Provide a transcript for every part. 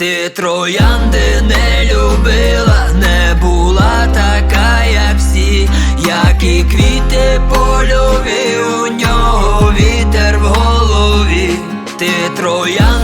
Ти троянди не любила, не була така, як всі, як і квіти польові, у нього вітер в голові. Ти троянди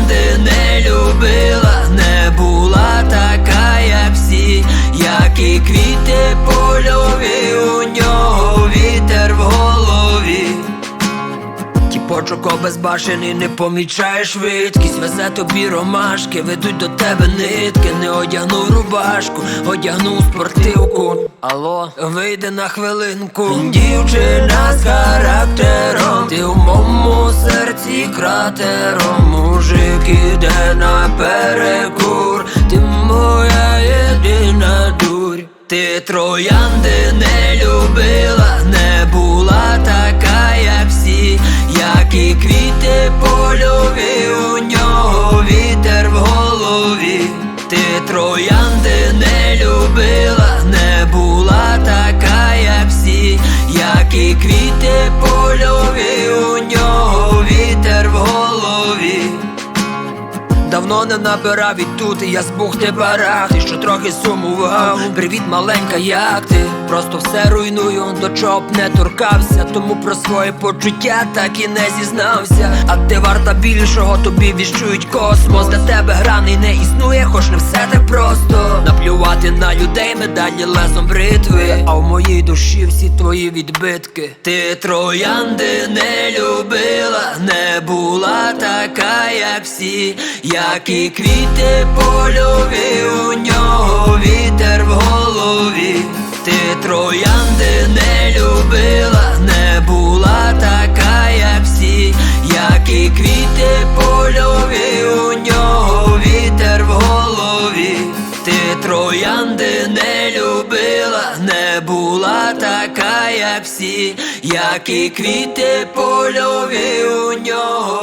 Тіпочок обезбашений, не помічає швидкість, везе тобі ромашки, ведуть до тебе нитки, не одягнув рубашку, одягнув спортивку. Алло, вийди на хвилинку. Дівчина з характером, ти в моєму серці кратером. Мужик іде на перекур, ти моя єдина дурь. Ти троянди не любила, не була така, як троянди не любила, Давно не набирав і тут я з бухти барах Ти що трохи сумував. Привіт, маленька, як ти? Просто все руйную, до чого б не торкався. Тому про своє почуття так і не зізнався. А ти варта більшого, тобі віщують космос. Для тебе граний не існує, хоч не все так просто. Наплювати на людей медалі лезом бритви. А в моїй душі всі твої відбитки. Ти троянди не любила, не була така, як всі, як і квіти польові, у нього вітер в голові. Ти троянди не любила, не була така, як всі, як і квіти польові, у нього вітер в голові. Ти троянди не любила, не була така, як всі, як і квіти польові, у нього.